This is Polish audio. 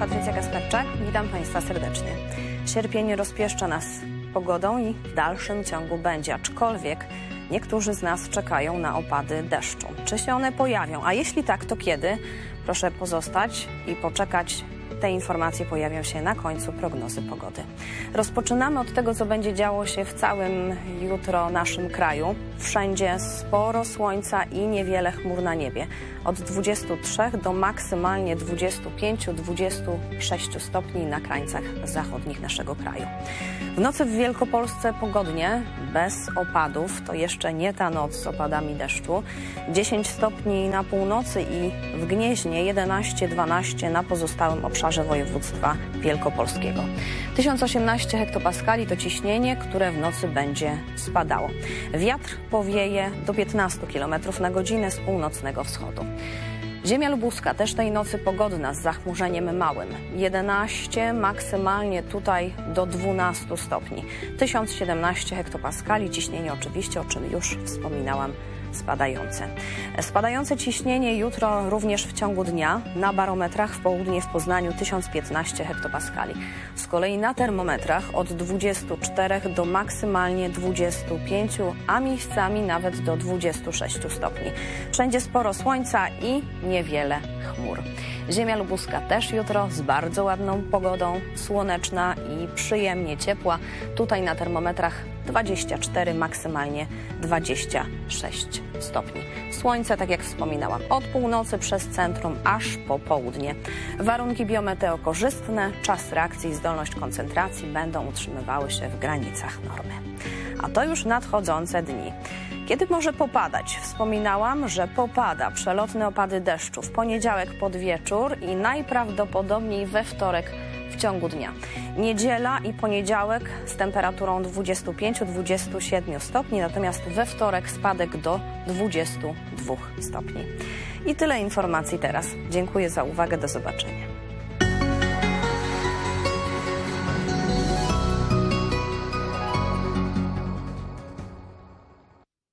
Szewczak. Witam Państwa serdecznie. Sierpień rozpieszcza nas pogodą i w dalszym ciągu będzie, aczkolwiek niektórzy z nas czekają na opady deszczu. Czy się one pojawią? A jeśli tak, to kiedy? Proszę pozostać i poczekać. Te informacje pojawią się na końcu prognozy pogody. Rozpoczynamy od tego, co będzie działo się w całym jutro naszym kraju. Wszędzie sporo słońca i niewiele chmur na niebie. Od 23 do maksymalnie 25-26 stopni na krańcach zachodnich naszego kraju. W nocy w Wielkopolsce pogodnie, bez opadów. To jeszcze nie ta noc z opadami deszczu. 10 stopni na północy i w Gnieźnie 11-12 na pozostałym obszarze województwa wielkopolskiego. 1018 hektopaskali to ciśnienie, które w nocy będzie spadało. Wiatr powieje do 15 km na godzinę z północnego wschodu. Ziemia lubuska też tej nocy pogodna z zachmurzeniem małym. 11, maksymalnie tutaj do 12 stopni. 1017 hektopaskali, ciśnienie oczywiście, o czym już wspominałam, spadające. Spadające ciśnienie jutro również w ciągu dnia. Na barometrach w południe w Poznaniu 1015 hektopaskali. Z kolei na termometrach od 24 do maksymalnie 25, a miejscami nawet do 26 stopni. Wszędzie sporo słońca i niewiele chmur. Ziemia lubuska też jutro z bardzo ładną pogodą, słoneczna i przyjemnie ciepła. Tutaj na termometrach 24, maksymalnie 26 stopni. Słońce, tak jak wspominałam, od północy przez centrum aż po południe. Warunki biometeo korzystne, czas reakcji i zdolność koncentracji będą utrzymywały się w granicach normy. A to już nadchodzące dni. Kiedy może popadać? Wspominałam, że popada przelotne opady deszczu w poniedziałek pod wieczór i najprawdopodobniej we wtorek w ciągu dnia. Niedziela i poniedziałek z temperaturą 25-27 stopni, natomiast we wtorek spadek do 22 stopni. I tyle informacji teraz. Dziękuję za uwagę. Do zobaczenia.